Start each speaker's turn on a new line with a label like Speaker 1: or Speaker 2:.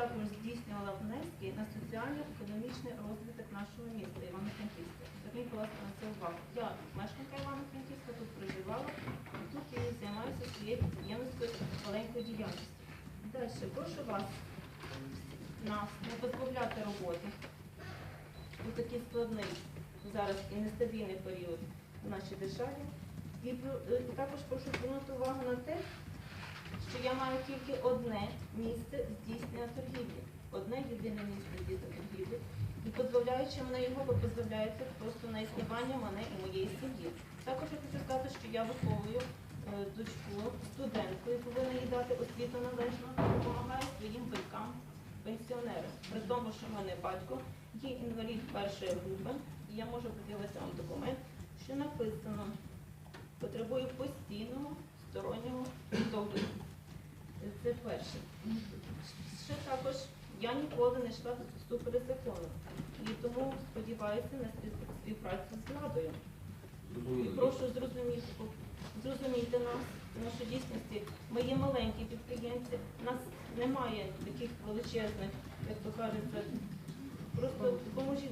Speaker 1: також здійснювала внески на соціально-економічний розвиток нашого міста Івано-Франківська. Зверніть, будь ласка, на це увагу. Я мешканка Івано-Франківська, тут проживала, і тут і займаюся своєю підприємницькою маленькою діяльністю. Далі, прошу вас, нас не позбавляти роботи у такий складний зараз і нестабільний період в нашій державі. І е, також прошу звернути увагу на те, що я маю тільки одне місце. Єдине місце. І позбавляючи мене його, ви позбавляєте просто на існування мене і моєї сім'ї. Також я хочу сказати, що я виховую е, дочку, студентку, і повинна їй дати освіту належно, допомагаю своїм батькам, пенсіонерам. При тому, що в мене батько є інвалід першої групи, і я можу поділитися вам документ, що написано потребує постійного стороннього догляду. Це перше. Я ніколи не йшла всупереч закону. І тому сподіваюся на співпрацю з владою. І прошу зрозуміти, зрозуміти нас, тому що дійсності ми є маленькі підприємці, у нас немає таких величезних, як то кажеться, просто допоможіть.